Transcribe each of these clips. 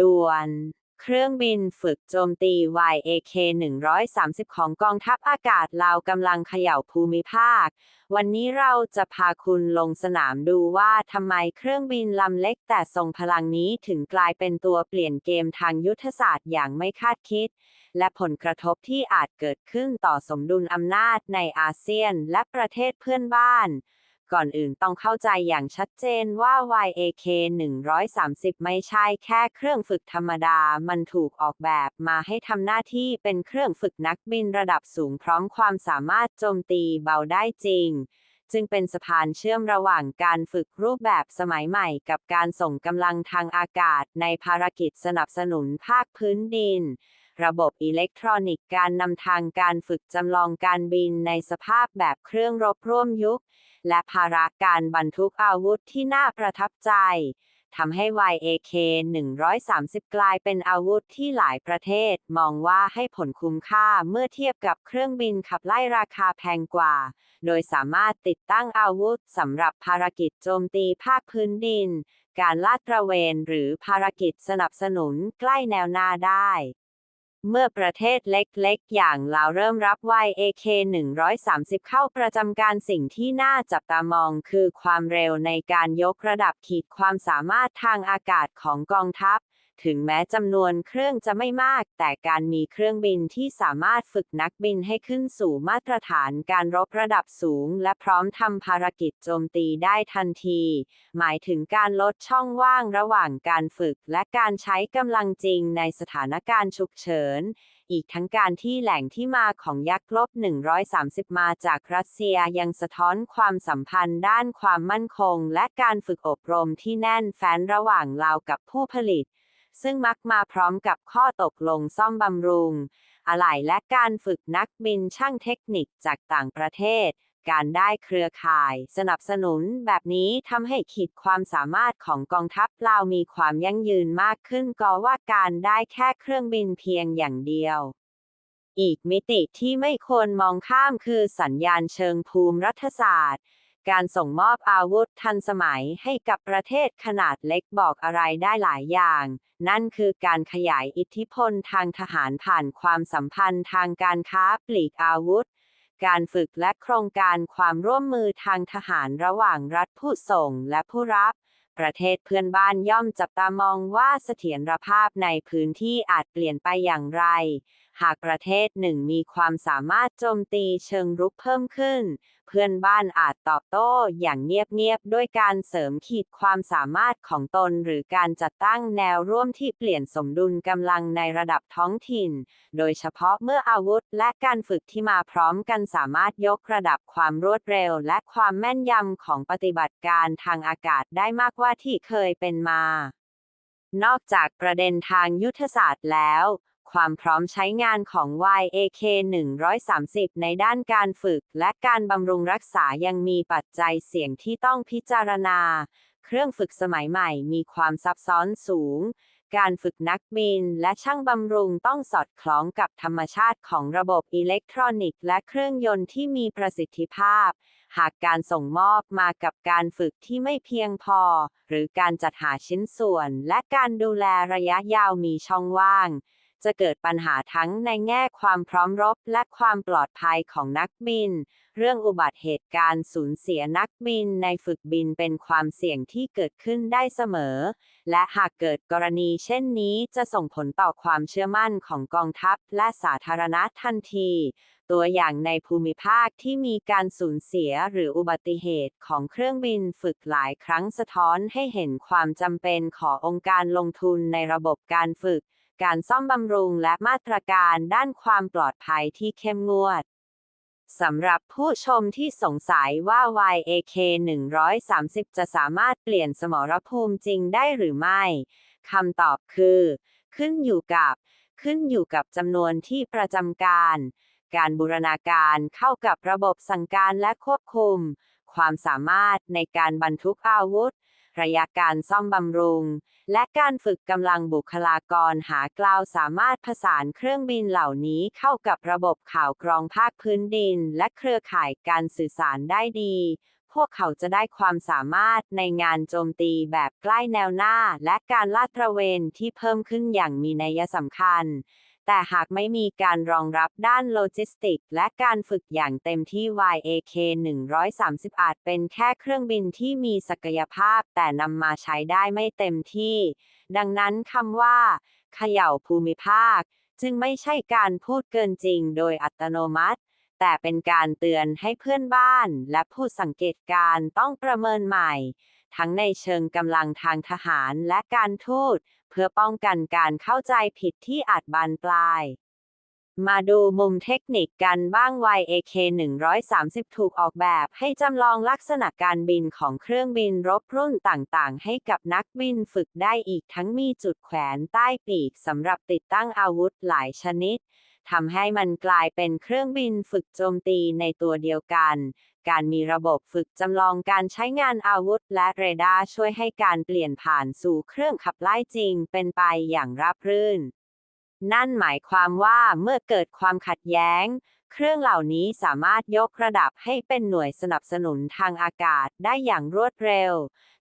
ด่วน เครื่องบินฝึกโจมตี YAK 130 ของกองทัพอากาศลากำลังเขย่าภูมิภาค วันนี้เราจะพาคุณลงสนามดูว่าทำไมเครื่องบินลำเล็กแต่ทรงพลังนี้ถึงกลายเป็นตัวเปลี่ยนเกมทางยุทธศาสตร์อย่างไม่คาดคิด และผลกระทบที่อาจเกิดขึ้นต่อสมดุลอำนาจในอาเซียนและประเทศเพื่อนบ้าน ก่อนอื่นต้องเข้าใจอย่างชัดเจนว่า YAK 130 ไม่ใช่แค่เครื่องฝึกธรรมดา มันถูกออกแบบมาให้ทำหน้าที่เป็นเครื่องฝึกนักบินระดับสูงพร้อมความสามารถโจมตีเบาได้จริง จึงเป็นสะพานเชื่อมระหว่างการฝึกรูปแบบสมัยใหม่กับการส่งกำลังทางอากาศในภารกิจสนับสนุนภาคพื้นดิน ระบบอิเล็กทรอนิกส์การนำทางการฝึกจำลองการบินในสภาพแบบเครื่องรบร่วมยุค และภาระการบรรทุกอาวุธที่น่าประทับใจ ทำให้ YAK 130 กลายเป็นอาวุธที่หลายประเทศ มองว่าให้ผลคุ้มค่าเมื่อเทียบกับเครื่องบินขับไล่ราคาแพงกว่า โดยสามารถติดตั้งอาวุธสำหรับภารกิจโจมตีภาคพื้นดิน การลาดตระเวนหรือภารกิจสนับสนุนใกล้แนวหน้าได้ เมื่อประเทศเล็กๆ อย่างลาวเริ่มรับ YAK 130 เข้าประจำการสิ่งที่น่าจับตามองคือความเร็วในการยกระดับขีดความสามารถทางอากาศของกองทัพ ถึงแม้จำนวนเครื่องจะไม่มาก แต่การมีเครื่องบินที่สามารถฝึกนักบินให้ขึ้นสู่มาตรฐานการรบระดับสูง และพร้อมทำภารกิจโจมตีได้ทันที หมายถึงการลดช่องว่างระหว่างการฝึก และการใช้กำลังจริงในสถานการณ์ฉุกเฉินอีกทั้งการที่แหล่งที่มาของยักษ์ลบ 130 มาจากรัสเซียยังสะท้อนความสัมพันธ์ด้านความมั่นคง และการฝึกอบรมที่แน่นแฟ้นระหว่างลากับผู้ผลิต ซึ่งมักมาพร้อมกับข้อตกลงซ่อมบำรุง อะไหล่และการฝึกนักบินช่างเทคนิคจากต่างประเทศ การได้เครือข่าย สนับสนุนแบบนี้ทำให้ขีดความสามารถของกองทัพลาวมีความยั่งยืนมากขึ้นก็ว่าการได้แค่เครื่องบินเพียงอย่างเดียวอีกมิติที่ไม่ควรมองข้ามคือสัญญาณเชิงภูมิรัฐศาสตร์ การส่งมอบอาวุธทันสมัยให้กับประเทศขนาดเล็กบอกอะไรได้หลายอย่าง นั่นคือการขยายอิทธิพลทางทหารผ่านความสัมพันธ์ทางการค้าปลีกอาวุธ การฝึกและโครงการความร่วมมือทางทหารระหว่างรัฐผู้ส่งและผู้รับ ประเทศเพื่อนบ้านย่อมจับตามองว่าเสถียรภาพในพื้นที่อาจเปลี่ยนไปอย่างไร หากประเทศหนึ่งมีความสามารถโจมตีเชิงรุกเพิ่มขึ้น เพื่อนบ้านอาจตอบโต้อย่างเงียบๆด้วยการเสริมขีดความสามารถของตน หรือการจัดตั้งแนวร่วมที่เปลี่ยนสมดุลกำลังในระดับท้องถิ่น โดยเฉพาะเมื่ออาวุธและการฝึกที่มาพร้อมกันสามารถยกระดับความรวดเร็ว และความแม่นยำของปฏิบัติการทางอากาศได้มากกว่าที่เคยเป็นมา นอกจากประเด็นทางยุทธศาสตร์แล้ว ความพร้อมใช้งานของ YAK 130 ในด้านการฝึก และการบำรุงรักษายังมีปัจจัยเสี่ยงที่ต้องพิจารณา เครื่องฝึกสมัยใหม่มีความซับซ้อนสูง การฝึกนักบินและช่างบำรุงต้องสอดคล้องกับธรรมชาติของระบบอิเล็กทรอนิกส์และเครื่องยนต์ที่มีประสิทธิภาพ หากการส่งมอบมากับการฝึกที่ไม่เพียงพอ หรือการจัดหาชิ้นส่วน และการดูแลระยะยาวมีช่องว่าง จะเกิดปัญหาทั้งในแง่ความพร้อมรบและความปลอดภัยของนักบิน เรื่องอุบัติเหตุการสูญเสียนักบินในฝึกบินเป็นความเสี่ยงที่เกิดขึ้นได้เสมอ และหากเกิดกรณีเช่นนี้จะส่งผลต่อความเชื่อมั่นของกองทัพและสาธารณะทันที ตัวอย่างในภูมิภาคที่มีการสูญเสียหรืออุบัติเหตุของเครื่องบินฝึกหลายครั้งสะท้อนให้เห็นความจำเป็นขององค์การลงทุนในระบบการฝึก การซ่อมบำรุงและมาตรการด้านความปลอดภัยที่เข้มงวดสำหรับผู้ชมที่สงสัยว่า YAK 130 จะสามารถเปลี่ยนสมรภูมิจริงได้หรือไม่ คำตอบคือ ขึ้นอยู่กับ ขึ้นอยู่กับจำนวนที่ประจำการ การบูรณาการเข้ากับระบบสั่งการและควบคุม ความสามารถในการบรรทุกอาวุธ ระยะการซ่อมบำรุง และการฝึกกำลังบุคลากรหากล่าวสามารถผสานเครื่องบินเหล่านี้เข้ากับระบบข่าวกรองภาคพื้นดิน และเครือข่ายการสื่อสารได้ดีผวกเขาจะได้ความสามารถในงานโจมตีแบบใกล้แนวหน้า และการลาดตระเวนที่เพิ่มขึ้นอย่างมีนัยสำคัญ แต่หากไม่มีการรองรับด้านโลจิสติก และการฝึกอย่างเต็มที่ YAK 130 อาจเป็นแค่เครื่องบินที่มีศักยภาพแต่นำมาใช้ได้ไม่เต็มที่ ดังนั้นคำว่า เขย่าภูมิภาค จึงไม่ใช่การพูดเกินจริงโดยอัตโนมัติ แต่เป็นการเตือนให้เพื่อนบ้าน และผู้สังเกตการณ์ต้องประเมินใหม่ ทั้งในเชิงกำลังทางทหารและการทูต เพื่อป้องกันการเข้าใจผิดที่อาจบานปลาย มาดูมุมเทคนิคกันบ้าง YAK 130 ถูกออกแบบให้จำลองลักษณะการบินของเครื่องบินรบรุ่นต่างๆ ให้กับนักบินฝึกได้อีกทั้งมีจุดแขวนใต้ปีกสำหรับติดตั้งอาวุธหลายชนิดทำให้มันกลายเป็นเครื่องบินฝึกโจมตีในตัวเดียวกัน การมีระบบฝึกจำลองการใช้งานอาวุธ และเรดาร์ช่วยให้การเปลี่ยนผ่านสู่เครื่องขับไล่จริงเป็นไปอย่างราบรื่น นั่นหมายความว่าเมื่อเกิดความขัดแย้ง เครื่องเหล่านี้สามารถยกระดับให้เป็นหน่วยสนับสนุนทางอากาศได้อย่างรวดเร็ว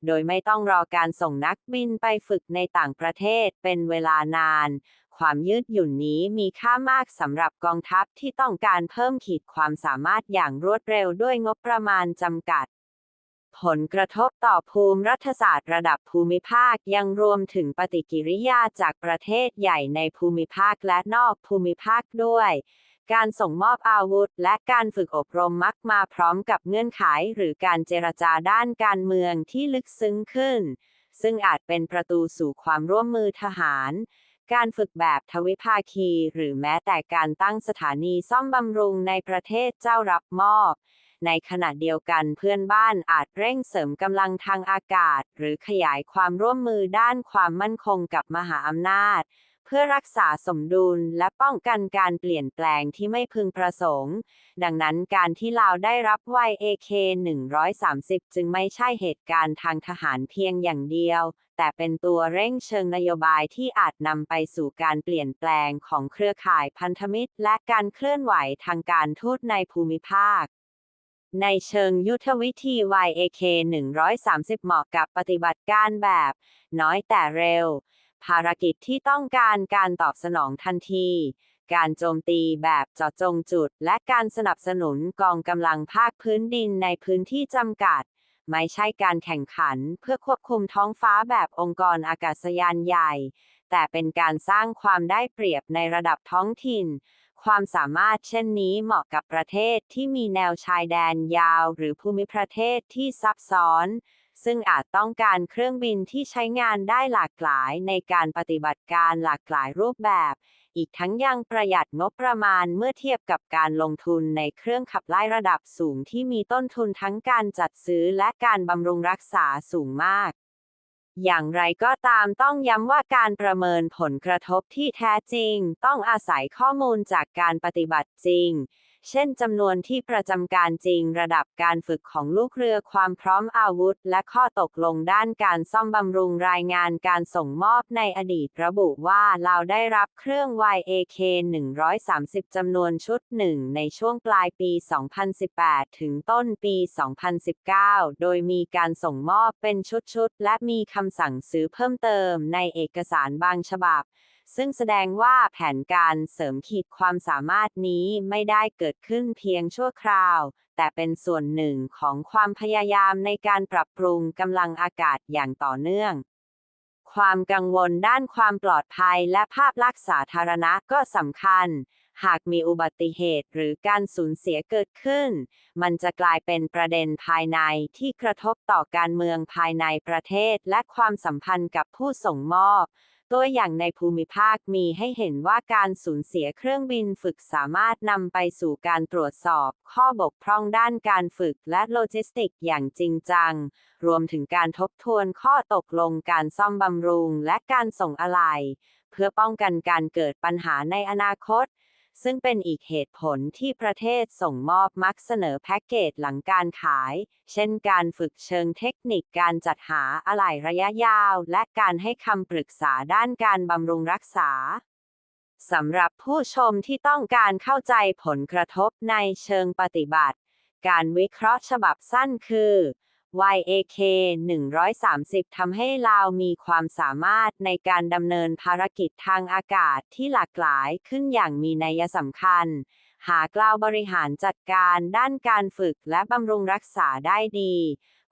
โดยไม่ต้องรอการส่งนักบินไปฝึกในต่างประเทศเป็นเวลานาน ความยืดหยุ่นนี้มีค่ามากสำหรับกองทัพที่ต้องการเพิ่มขีดความสามารถอย่างรวดเร็วด้วยงบประมาณจำกัด ผลกระทบต่อภูมิรัฐศาสตร์ระดับภูมิภาคยังรวมถึงปฏิกิริยาจากประเทศใหญ่ในภูมิภาคและนอกภูมิภาคด้วยการส่งมอบอาวุธ และการฝึกอบรมมักมาพร้อมกับเงื่อนไขหรือการเจรจาด้านการเมืองที่ลึกซึ้งขึ้น ซึ่งอาจเป็นประตูสู่ความร่วมมือทหาร การฝึกแบบทวิภาคี หรือแม้แต่การตั้งสถานีซ่อมบำรุงในประเทศเจ้ารับมอบ ในขณะเดียวกันเพื่อนบ้านอาจเร่งเสริมกำลังทางอากาศ หรือขยายความร่วมมือด้านความมั่นคงกับมหาอำนาจ เพื่อรักษาสมดุลและป้องกันการเปลี่ยนแปลงที่ไม่พึงประสงค์ ดังนั้นการที่ลาวได้รับ YAK 130 จึงไม่ใช่เหตุการณ์ทางทหารเพียงอย่างเดียว แต่เป็นตัวเร่งเชิงนโยบายที่อาจนำไปสู่การเปลี่ยนแปลงของเครือข่ายพันธมิตร และการเคลื่อนไหวทางการทูตในภูมิภาคในเชิงยุทธวิธี YAK 130 เหมาะกับปฏิบัติการแบบ น้อยแต่เร็ว ภารกิจที่ต้องการการตอบสนองทันที การโจมตีแบบเจาะจงจุด และการสนับสนุนกองกำลังภาคพื้นดินในพื้นที่จำกัด ไม่ใช่การแข่งขันเพื่อควบคุมท้องฟ้าแบบองค์กรอากาศยานใหญ่ แต่เป็นการสร้างความได้เปรียบในระดับท้องถิ่นความสามารถเช่นนี้เหมาะกับประเทศที่มีแนวชายแดนยาว หรือภูมิประเทศที่ซับซ้อน ซึ่งอาจต้องการเครื่องบินที่ใช้งานได้หลากหลายในการปฏิบัติการหลากหลายรูปแบบ อีกทั้งยังประหยัดงบประมาณเมื่อเทียบกับการลงทุนในเครื่องขับไล่ระดับสูงที่มีต้นทุนทั้งการจัดซื้อและการบำรุงรักษาสูงมากอย่างไรก็ตามต้องย้ำว่าการประเมินผลกระทบที่แท้จริง ต้องอาศัยข้อมูลจากการปฏิบัติจริง เช่นจำนวนที่ประจำการจริงระดับการฝึกของลูกเรือความพร้อมอาวุธ และข้อตกลงด้านการซ่อมบำรุงรายงานการส่งมอบในอดีตระบุว่าเราได้รับเครื่อง YAK 130 จำนวนชุดหนึ่งในช่วงปลายปี 2018 ถึงต้นปี 2019 โดยมีการส่งมอบเป็นชุดๆ และมีคำสั่งซื้อเพิ่มเติมในเอกสารบางฉบับ ซึ่งแสดงว่าแผนการเสริมขีดความสามารถนี้ไม่ได้เกิดขึ้นเพียงชั่วคราว แต่เป็นส่วนหนึ่งของความพยายามในการปรับปรุงกำลังอากาศอย่างต่อเนื่อง ความกังวลด้านความปลอดภัยและภาพลักษณ์สาธารณะก็สำคัญ หากมีอุบัติเหตุหรือการสูญเสียเกิดขึ้น มันจะกลายเป็นประเด็นภายในที่กระทบต่อการเมืองภายในประเทศและความสัมพันธ์กับผู้ส่งมอบ ตัวอย่างในภูมิภาคมีให้เห็นว่าการสูญเสียเครื่องบินฝึกสามารถนำไปสู่การตรวจสอบ ข้อบกพร่องด้านการฝึกและโลจิสติกอย่างจริงจัง รวมถึงการทบทวนข้อตกลงการซ่อมบำรุงและการส่งอะไหล่เพื่อป้องกันการเกิดปัญหาในอนาคต ซึ่งเป็นอีกเหตุผลที่ประเทศส่งมอบมักเสนอแพ็กเกจหลังการขาย เช่นการฝึกเชิงเทคนิคการจัดหาอะไหล่ระยะยาว และการให้คำปรึกษาด้านการบำรุงรักษาสำหรับผู้ชมที่ต้องการเข้าใจผลกระทบในเชิงปฏิบัติ การวิเคราะห์ฉบับสั้นคือ YAK 130ทำให้ลาวมีความสามารถในการดำเนินภารกิจทางอากาศที่หลากหลายขึ้นอย่างมีนัยสำคัญ หากลาวบริหารจัดการด้านการฝึกและบำรุงรักษาได้ดี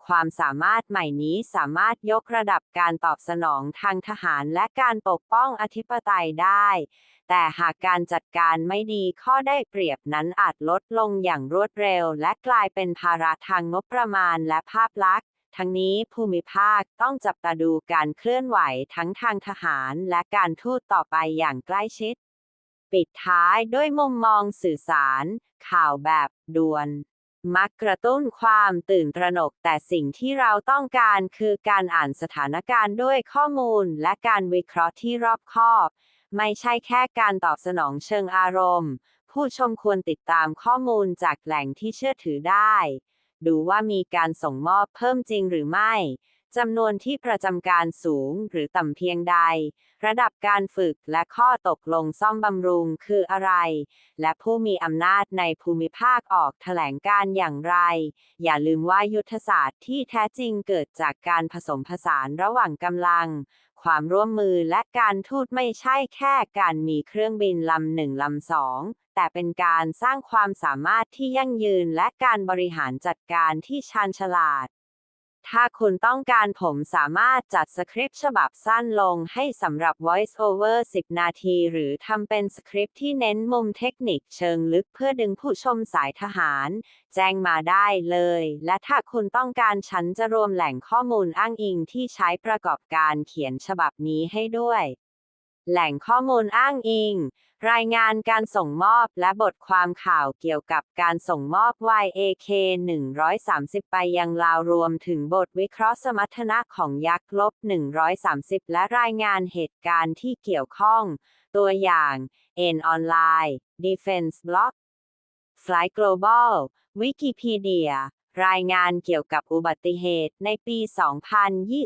ความสามารถใหม่นี้สามารถยกระดับการตอบสนองทางทหารและการปกป้องอธิปไตยได้ แต่หากการจัดการไม่ดีข้อได้เปรียบนั้นอาจลดลงอย่างรวดเร็ว และกลายเป็นภาระทางงบประมาณและภาพลักษณ์ ทั้งนี้ภูมิภาคต้องจับตาดูการเคลื่อนไหวทั้งทางทหารและการทูตต่อไปอย่างใกล้ชิด ปิดท้ายด้วยมุมมองสื่อสาร ข่าวแบบด่วนมักกระตุ้นความตื่นตระหนกแต่สิ่งที่เราต้องการคือการอ่านสถานการณ์ด้วยข้อมูลและการวิเคราะห์ที่รอบคอบ ไม่ใช่แค่การตอบสนองเชิงอารมณ์ ผู้ชมควรติดตามข้อมูลจากแหล่งที่เชื่อถือได้ ดูว่ามีการส่งมอบเพิ่มจริงหรือไม่จำนวนที่ประจำการสูงหรือต่ำเพียงใด ระดับการฝึกและข้อตกลงซ่อมบำรุงคืออะไร และผู้มีอำนาจในภูมิภาคออกแถลงการอย่างไร อย่าลืมว่ายุทธศาสตร์ที่แท้จริงเกิดจากการผสมผสานระหว่างกำลัง ความร่วมมือและการทูตไม่ใช่แค่การมีเครื่องบินลำหนึ่งลำสอง แต่เป็นการสร้างความสามารถที่ยั่งยืนและการบริหารจัดการที่ชาญฉลาด ถ้าคุณต้องการผมสามารถจัดสคริปต์ฉบับสั้นลงให้สำหรับ Voice Over 10 นาที หรือทำเป็นสคริปต์ที่เน้นมุมเทคนิคเชิงลึกเพื่อดึงผู้ชมสายทหาร แจ้งมาได้เลย และถ้าคุณต้องการฉันจะรวมแหล่งข้อมูลอ้างอิงที่ใช้ประกอบการเขียนฉบับนี้ให้ด้วย แหล่งข้อมูลอ้างอิง รายงานการส่งมอบและบทความข่าวเกี่ยวกับการส่งมอบ YAK 130 ไปยังลาวรวมถึงบทวิเคราะห์สมรรถนะของยักษ์ลบ 130 และรายงานเหตุการณ์ที่เกี่ยวข้อง ตัวอย่าง N Online Defense Blog Fly Global Wikipedia รายงานเกี่ยวกับอุบัติเหตุในปี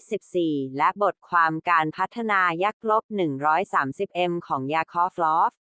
2024 และบทความการพัฒนายักษ์ลบ 130M ของยาคอฟลอฟ